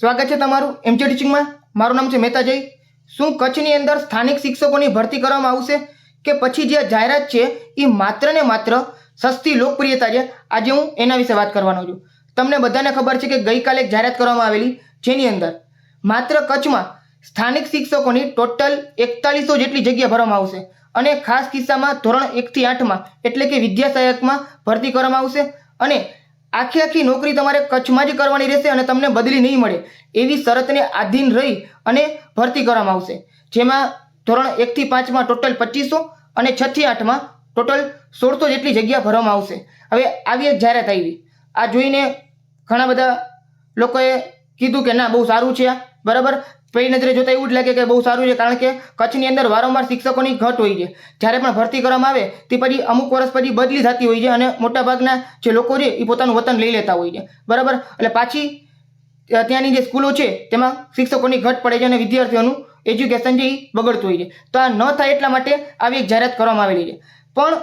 સ્વાગત છે તમારું એમજે ટીચિંગમાં મારું નામ છે મહેતા જય. શું કચ્છની અંદર સ્થાનિક શિક્ષકોની ભરતી કરવામાં આવશે કે પછી જે જાહેરાત છે એ માત્ર ને માત્ર સસ્તી લોકપ્રિયતા છે? આજે હું એના વિશે વાત કરવાનો છું. તમને બધાને ખબર છે કે ગઈકાલે એક જાહેરાત કરવામાં આવેલી જેની અંદર માત્ર કચ્છમાં સ્થાનિક શિક્ષકોની ટોટલ એકતાલીસો જેટલી જગ્યા ભરવામાં આવશે અને ખાસ કિસ્સામાં ધોરણ એકથી આઠમાં એટલે કે વિદ્યા સહાયકમાં ભરતી કરવામાં આવશે અને આખી આખી નોકરી તમારે કચ્છમાં જ કરવાની રહેશે અને તમને બદલી નહીં મળે. એવી શરતને આધીન રહી અને ભરતી કરવામાં આવશે. જેમાં ધોરણ એકથી પાંચમાં ટોટલ પચીસો અને છથી આઠમાં ટોટલ સોળસો જેટલી જગ્યા ભરવામાં આવશે. હવે આવી એક જાહેરાત આવી. આ જોઈને ઘણા બધા લોકોએ કીધું કે ના, બહુ સારું છે આ. બરાબર? પહેલી નજરે જોતા એવું જ લાગે કે બહુ સારું છે, કારણ કે કચ્છની અંદર વારંવાર શિક્ષકોની ઘટ હોય છે. જ્યારે પણ ભરતી કરવામાં આવે, તે પછી અમુક વર્ષ પછી બદલી થતી હોય છે અને મોટાભાગના જે લોકો છે, એ પોતાનું વતન લઈ લેતા હોય છે. બરાબર? એટલે પાછી ત્યાંની જે સ્કૂલો છે, તેમાં શિક્ષકોની ઘટ પડે છે અને વિદ્યાર્થીઓનું એજ્યુકેશન છે એ બગડતું હોય છે. તો આ ન થાય એટલા માટે આવી એક જાહેરાત કરવામાં આવેલી છે. પણ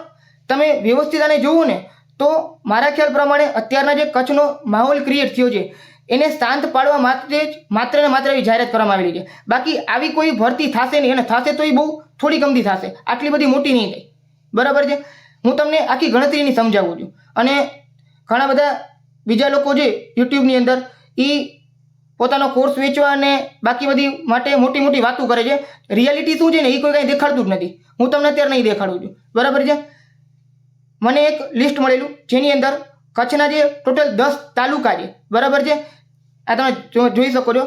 તમે વ્યવસ્થિત આને જોવો ને, તો મારા ખ્યાલ પ્રમાણે અત્યારના જે કચ્છનો માહોલ ક્રિએટ થયો છે એને શાંત પાડવા માટે જ માત્ર ને માત્ર એવી જાહેરાત કરવામાં આવેલી છે. બાકી આવી કોઈ ભરતી થશે નહીં અને થશે તો એ બહુ થોડી ગમતી થશે. આટલી બધી મોટી નહીં થઈ બરાબર છે? હું તમને આખી ગણતરીની સમજાવું છું. અને ઘણા બધા બીજા લોકો છે યુટ્યુબની અંદર એ પોતાનો કોર્સ વેચવા અને બાકી બધી માટે મોટી મોટી વાતો કરે છે. રિયાલિટી શું છે ને એ કોઈ કાંઈ દેખાડતું જ નથી. હું તમને અત્યારે નહીં દેખાડું છું. બરાબર છે? મને એક લિસ્ટ મળેલું, જેની અંદર કચ્છના જે ટોટલ દસ તાલુકા છે. બરાબર છે? આ તમે જોઈ શકો છો,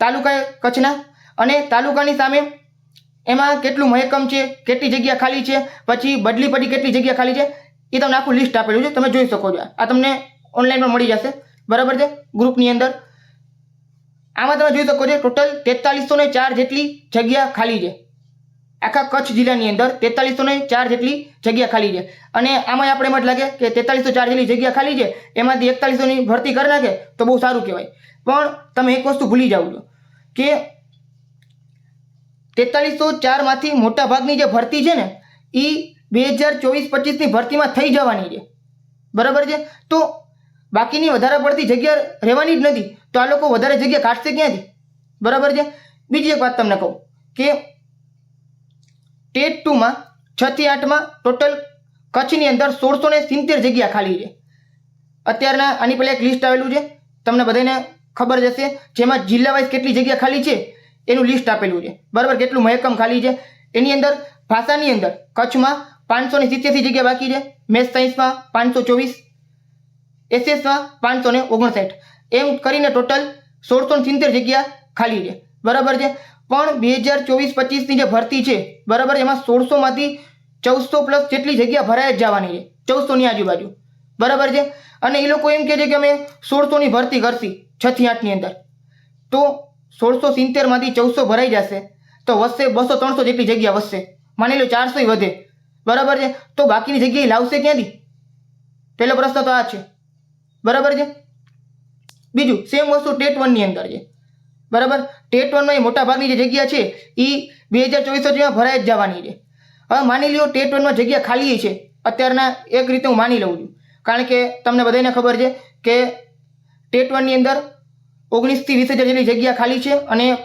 તાલુકા કચ્છના અને તાલુકાની સામે એમાં કેટલું મહેકમ છે, કેટલી જગ્યા ખાલી છે, પછી બદલી પડી કેટલી જગ્યા ખાલી છે, એ તમને આખું લિસ્ટ આપેલું છે, તમે જોઈ શકો છો. આ તમને ઓનલાઈનમાં મળી જશે. બરાબર છે? ગ્રુપની અંદર. આમાં તમે જોઈ શકો છો ટોટલ તેતાલીસો ને ચાર જેટલી જગ્યા ખાલી છે. આખા કચ્છ જિલ્લાની અંદર તેતાલીસો ને ચાર જેટલી જગ્યા ખાલી છે. અને આમાં આપણે એમ જ લાગે કે તેતાલીસો ચાર જેટલી જગ્યા ખાલી છે, એમાંથી એકતાલીસોની ભરતી કરી નાખે તો બહુ સારું કહેવાય. પણ તમે એક વસ્તુ ભૂલી જાઓ છો કે તેતાલીસો ચારમાંથી મોટા ભાગની જે ભરતી છે ને એ બે હજાર ચોવીસ પચીસની ભરતીમાં થઈ જવાની છે. બરાબર છે? તો બાકીની વધારે પડતી જગ્યા રહેવાની જ નથી. તો આ લોકો વધારે જગ્યા કાઢશે ક્યાંથી? બરાબર છે? બીજી એક વાત તમને કહું કે ટેટ ટુમાં છથી આઠમાં ટોટલ કચ્છની અંદર સોળસો ને સિત્તેર જગ્યા ખાલી છે. અત્યારના આની પહેલાં એક લિસ્ટ આવેલું છે. તમને બધાને ખબર જ હશે જેમાં જિલ્લા વાઇઝ કેટલી જગ્યા ખાલી છે? એનું લિસ્ટ આપેલું છે. બરાબર? કેટલું મહેકમ ખાલી છે? એની અંદર, ભાષાની અંદર, કચ્છમાં પાંચસો ને સિત્યાસી જગ્યા બાકી છે. મેથ્સ, સાયન્સમાં પાંચસો ચોવીસ, એસએસમાં પાંચસો ને ઓગણસાઠ. એમ કરીને ટોટલ સોળસો ને સિત્તેર જગ્યા ખાલી છે. બરાબર છે? પણ બે હજાર ચોવીસ પચીસની જે ભરતી છે, બરાબર, એમાં સોળસોમાંથી ચૌદસો પ્લસ જેટલી જગ્યા ભરાય જ જવાની છે. ચૌદસોની આજુબાજુ. બરાબર છે? અને એ લોકો એમ કહે છે કે અમે સોળસોની ભરતી કરશી. છથી આઠની અંદર. તો સોળસો સિત્તેરમાંથી ચૌદસો ભરાઈ જશે. તો વધશે બસો ત્રણસો જેટલી જગ્યા વધશે. માની લો ચારસો વધે. બરાબર છે? તો બાકીની જગ્યાએ લાવશે ક્યાંથી? પહેલો પ્રશ્ન તો આ છે. બરાબર છે? બીજું સેમ વસ્તુ ટેટ વનની અંદર છે. બરાબર? ટેટ વનમાં એ મોટા ભાગની જે જગ્યા છે, એ બે હજાર ચોવીસો સુધીમાં ભરાઈ જ જવાની છે. હવે માની લ્યો ટેટ વનમાં જગ્યા ખાલી છે. અત્યારના એક રીતે હું માની લઉં છું. કારણ કે તમને બધાને ખબર છે કે ટેટ વનની અંદર ઓગણીસથી વીસ હજાર જેટલી જગ્યા ખાલી છે અને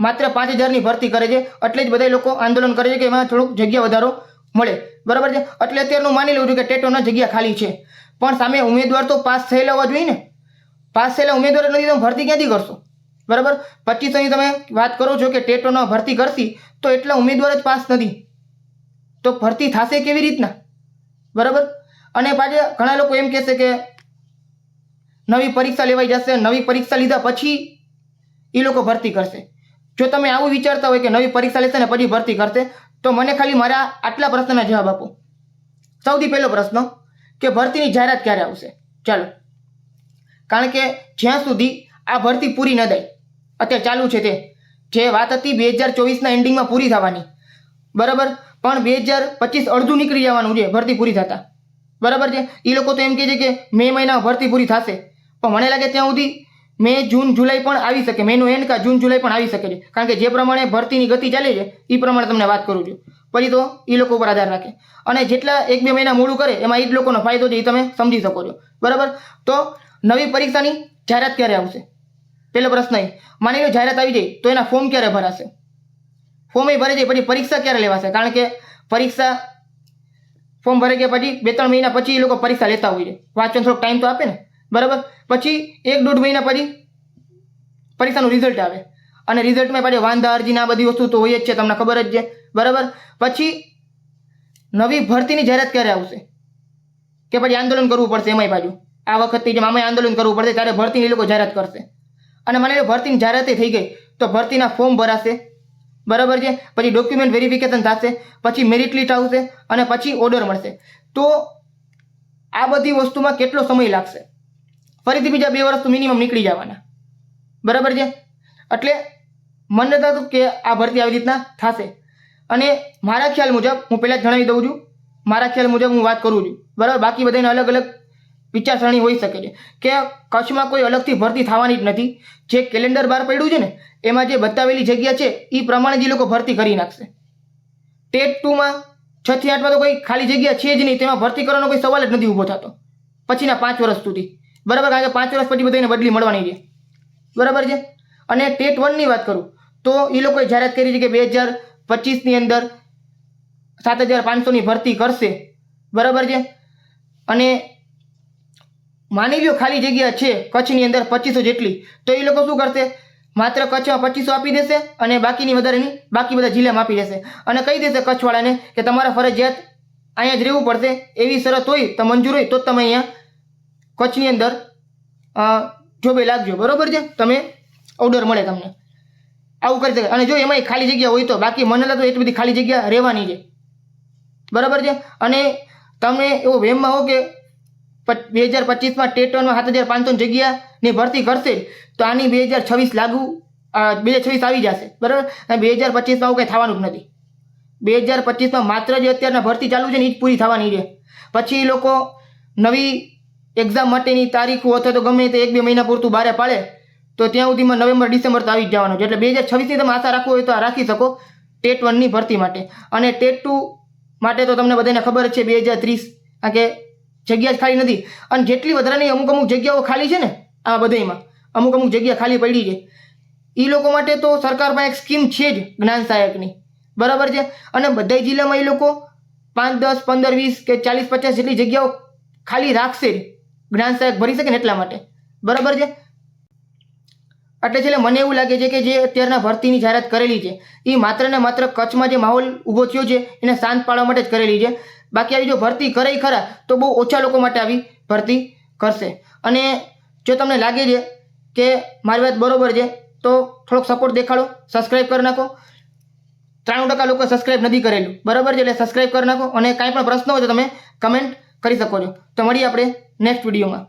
માત્ર પાંચ હજારની ભરતી કરે છે. એટલે જ બધા લોકો આંદોલન કરે છે કે એમાં થોડુંક જગ્યા વધારો મળે. બરાબર છે? એટલે અત્યારનું માની લઉં છું કે ટેટોના જગ્યા ખાલી છે. પણ સામે ઉમેદવાર તો પાસ થયેલા હોવા જોઈએ ને. પાસ થયેલા ઉમેદવાર નથી, તમે ભરતી ક્યાંથી કરશો? બરાબર? પચીસોની તમે વાત કરો છો કે ટેટોના ભરતી કરશી, તો એટલા ઉમેદવાર જ પાસ નથી. તો ભરતી થશે કેવી રીતના? બરાબર? અને પાછા ઘણા લોકો એમ કહેશે કે નવી પરીક્ષા લેવાઈ જશે, નવી પરીક્ષા લીધા પછી એ લોકો ભરતી કરશે. જો તમે આવું વિચારતા હોય કે નવી પરીક્ષા લેશે ને પછી ભરતી કરશે, તો મને ખાલી મારા આટલા પ્રશ્નના જવાબ આપો. સૌથી પહેલો પ્રશ્ન કે ભરતીની જાહેરાત ક્યારે આવશે? ચાલો. કારણ કે જ્યાં સુધી આ ભરતી પૂરી ન થાય, અત્યારે ચાલુ છે તે, જે વાત હતી બે હજાર ચોવીસના એન્ડિંગમાં પૂરી થવાની. બરાબર? પણ બે હજાર પચીસ અડધું નીકળી જવાનું છે, ભરતી પૂરી થતા. બરાબર છે? એ લોકો તો એમ કહે છે કે મે મહિના ભરતી પૂરી થશે. પણ મને લાગે ત્યાં સુધી મે જૂન, જુલાઈ પણ આવી શકે. મેનું એન્ડ કા જૂન, જુલાઈ પણ આવી શકે છે. કારણ કે જે પ્રમાણે ભરતીની ગતિ ચાલે છે એ પ્રમાણે તમને વાત કરું છું. પછી તો એ લોકો ઉપર આધાર રાખે. અને જેટલા એક બે મહિના મોડું કરે, એમાં એ જ લોકોનો ફાયદો છે એ તમે સમજી શકો છો. બરાબર? તો નવી પરીક્ષાની જાહેરાત ક્યારે આવશે? પહેલો પ્રશ્ન એ. માની લો જાહેરાત આવી જાય, તો એના ફોર્મ ક્યારે ભરાશે? ફોર્મ એ ભરાઈ જાય, પછી પરીક્ષા ક્યારે લેવાશે? કારણ કે પરીક્ષા ફોર્મ ભરાઈ ગયા પછી બે ત્રણ મહિના પછી એ લોકો પરીક્ષા લેતા હોય છે. વાંચન થોડોક ટાઈમ તો આપે ને. બરાબર? પછી એક દોઢ મહિના પછી પરીક્ષાનું રિઝલ્ટ આવે. અને રિઝલ્ટમાં પાછી વાંધા અરજી આ બધી વસ્તુ તો હોય જ છે, તમને ખબર જ છે. બરાબર? પછી નવી ભરતીની જાહેરાત ક્યારે આવશે? કે પછી આંદોલન કરવું પડશે એમાંય બાજુ આ વખતે જેમ આમાં આંદોલન કરવું પડશે, ત્યારે ભરતીની લોકો જાહેરાત કરશે. અને મને ભરતીની જાહેરાત થઈ ગઈ, તો ભરતીના ફોર્મ ભરાશે. બરાબર છે? પછી ડોક્યુમેન્ટ વેરિફિકેશન થશે, પછી મેરિટ લિસ્ટ આવશે, અને પછી ઓર્ડર મળશે. તો આ બધી વસ્તુમાં કેટલો સમય લાગશે? ફરીથી બીજા બે વર્ષ તો મિનિમમ નીકળી જવાના. બરાબર છે? એટલે મને થતું કે આ ભરતી આવી રીતના થશે. અને મારા ખ્યાલ મુજબ, હું પહેલાં જણાવી દઉં છું, મારા ખ્યાલ મુજબ હું વાત કરું છું. બરાબર? બાકી બધાને અલગ અલગ વિચારસરણી હોઈ શકે છે. કે કચ્છમાં કોઈ અલગથી ભરતી થવાની જ નથી. જે કેલેન્ડર બહાર પડ્યું છે ને, એમાં જે બતાવેલી જગ્યા છે એ પ્રમાણે જ એ લોકો ભરતી કરી નાખશે. ટેટ ટુમાં છ થી આઠમાં તો કોઈ ખાલી જગ્યા છે જ નહીં. તેમાં ભરતી કરવાનો કોઈ સવાલ જ નથી ઊભો થતો. પછીના પાંચ વર્ષ સુધી. બરાબર, કારણ કે પાંચ વર્ષ પછી બધાને બદલી મળવાની છે. બરાબર છે? અને ટેટ વનની વાત કરું, તો એ લોકોએ જાહેરાત કરી છે કે બે હજાર પચીસની અંદર સાત હજાર પાંચસોની ભરતી કરશે. બરાબર છે? અને માની લ્યો ખાલી જગ્યા છે, કચ્છની અંદર પચીસો જેટલી. તો એ લોકો શું કરશે? માત્ર કચ્છમાં પચીસો આપી દેશે અને બાકીની વધારેની, બાકી બધા જિલ્લામાં આપી દેશે. અને કહી દેશે કચ્છવાળાને કે તમારે ફરજિયાત અહીંયા જ રહેવું પડશે, એવી શરત હોય તો મંજૂર હોય તો તમે અહીંયા કચ્છની અંદર જો જોબે લાગજો બરોબર છે? તમે ઓર્ડર મળે તમને. આવું કરી શકે અને જો એમાં ખાલી જગ્યા હોય તો, બાકી મને તો એટલી બધી ખાલી જગ્યા રહેવાની છે. બરાબર છે? અને તમે એવો વેમમાં હો કે બે હજાર પચીસમાં ટેટ વનમાં સાત હજાર પાંચસો જગ્યાની ભરતી કરશે, તો આની બે હજાર છવ્વીસ લાગુ બે હજાર છવ્વીસ આવી જશે. બરાબર? અને બે હજાર પચીસમાં આવું કંઈ થવાનું જ નથી. બે હજાર પચીસમાં માત્ર જે અત્યારના ભરતી ચાલુ છે ને એ જ પૂરી થવાની છે. પછી એ લોકો નવી એક્ઝામ માટેની તારીખો અથવા તો ગમે તે એક બે મહિના પૂરતું બારે પાડે, તો ત્યાં સુધીમાં નવેમ્બર, ડિસેમ્બર તો આવી જ જવાનું. છે એટલે બે હજાર છવ્વીસની તમે આશા રાખવું હોય તો આ રાખી શકો ટેટ વનની ભરતી માટે. અને ટેટ ટુ માટે તો તમને બધાને ખબર જ છે બે હજાર ત્રીસ, આ કે જગ્યા જ ખાલી નથી. અને જેટલી વધારાની અમુક અમુક જગ્યાઓ ખાલી છે ને આ બધામાં અમુક અમુક જગ્યા ખાલી પડી છે. એ લોકો માટે તો સરકાર પાસે એક સ્કીમ છે જ જ્ઞાન સહાયકની. બરાબર છે? અને બધા જિલ્લામાં એ લોકો પાંચ, દસ, પંદર, વીસ કે ચાલીસ, પચાસ જેટલી જગ્યાઓ ખાલી રાખશે જ્ઞાન સહાયક ભરી શકે ને એટલા માટે. બરાબર છે? એટલે છેલ્લે મને એવું લાગે છે કે જે અત્યારના ભરતીની જાહેરાત કરેલી છે, એ માત્ર ને માત્ર કચ્છમાં જે માહોલ ઊભો થયો છે, એને શાંત પાડવા માટે જ કરેલી છે. બાકી આવી જો ભરતી કરે ખરા, તો બહુ ઓછા લોકો માટે આવી ભરતી કરશે. અને જો તમને લાગે છે કે મારી વાત બરોબર છે, તો થોડોક સપોર્ટ દેખાડો સબસ્ક્રાઈબ કરી નાખો. ત્રાણું ટકા લોકો સબસ્ક્રાઈબ નથી કરેલું. બરાબર છે? એટલે સબસ્ક્રાઈબ કરી નાખો અને કાંઈ પણ પ્રશ્ન હોય તો તમે કમેન્ટ કરી શકો છો. તો મળીએ આપણે નેક્સ્ટ વિડીયોમાં